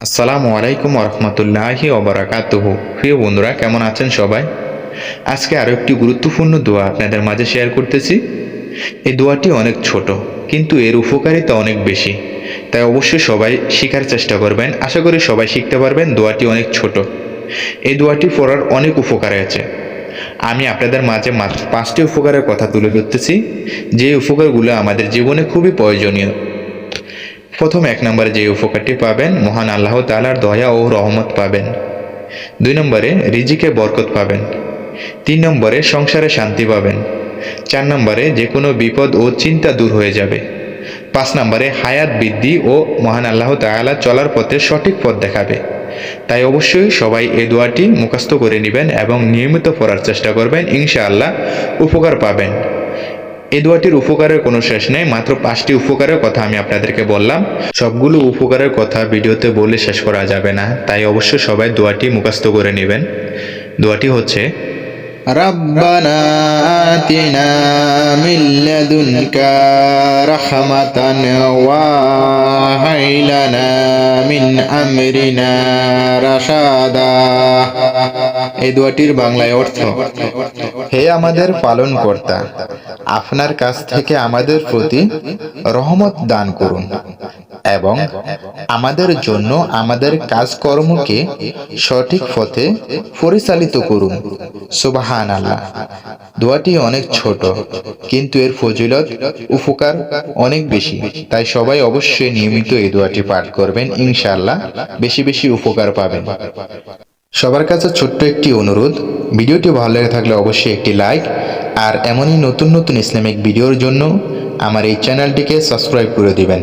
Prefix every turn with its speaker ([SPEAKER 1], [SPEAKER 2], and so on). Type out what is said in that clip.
[SPEAKER 1] আসসালামু আলাইকুম রহমতুল্লাহি ওবরাকাতুহ। প্রিয় বন্ধুরা, কেমন আছেন সবাই? আজকে আরও একটি গুরুত্বপূর্ণ দোয়া আপনাদের মাঝে শেয়ার করতেছি। এই দোয়াটি অনেক ছোট, কিন্তু এর উপকারিতা অনেক বেশি। তাই অবশ্যই সবাই শেখার চেষ্টা করবেন। আশা করি সবাই শিখতে পারবেন, দোয়াটি অনেক ছোট। এই দোয়াটি পড়ার অনেক উপকার আছে। আমি আপনাদের মাঝে পাঁচটি উপকারের কথা তুলে ধরতেছি। যে উপকারগুলো আমাদের জীবনে খুবই প্রয়োজনীয় প্রথম এক নম্বরে যে উপকারটি পাবেন, মহান আল্লাহ তালার দয়া ও রহমত পাবেন। দুই নম্বরে রিজিকে বরকত পাবেন। তিন নম্বরে সংসারে শান্তি পাবেন। চার নম্বরে যে কোনো বিপদ ও চিন্তা দূর হয়ে যাবে। পাঁচ নম্বরে হায়াত, বৃদ্ধি ও মহান আল্লাহ তাআলা চলার পথে সঠিক পথ দেখাবে। তাই অবশ্যই সবাই এই দোয়াটি মুখস্থ করে নেবেন এবং নিয়মিত পড়ার চেষ্টা করবেন। ইনশাআল্লাহ উপকার পাবেন। এই দোয়াটির উপকারের কোনো শেষ নেই মাত্র পাঁচটি উপকারের কথা আমি আপনাদেরকে বললাম সবগুলো উপকারের কথা ভিডিওতে বলে শেষ করা যাবে না তাই অবশ্যই সবাই দোয়াটি মুখস্থ করে নেবেন দোয়াটি হচ্ছে
[SPEAKER 2] ربنا آتنا من لدنك رحمة وهي لنا আমরিনা রাশাদা।
[SPEAKER 1] এই দোয়াটির বাংলায় অর্থ, হে আমাদের পালন কর্তা আপনার কাছ থেকে আমাদের প্রতি রহমত দান করুন। এবং আমাদের জন্য আমাদের কাজকর্মকে সঠিক পথে পরিচালিত করুন। সুবাহান আল্লাহ দোয়াটি অনেক ছোট, কিন্তু এর ফজিলত, উপকার অনেক বেশি। তাই সবাই অবশ্যই নিয়মিত এই দোয়াটি পাঠ করবেন, ইনশাআল্লাহ বেশি বেশি উপকার পাবেন। সবার কাছে ছোট্ট একটি অনুরোধ, ভিডিওটি ভালো লেগে থাকলে অবশ্যই একটি লাইক, আর এমনই নতুন নতুন ইসলামিক ভিডিওর জন্য আমার এই চ্যানেলটিকে সাবস্ক্রাইব করে দিবেন।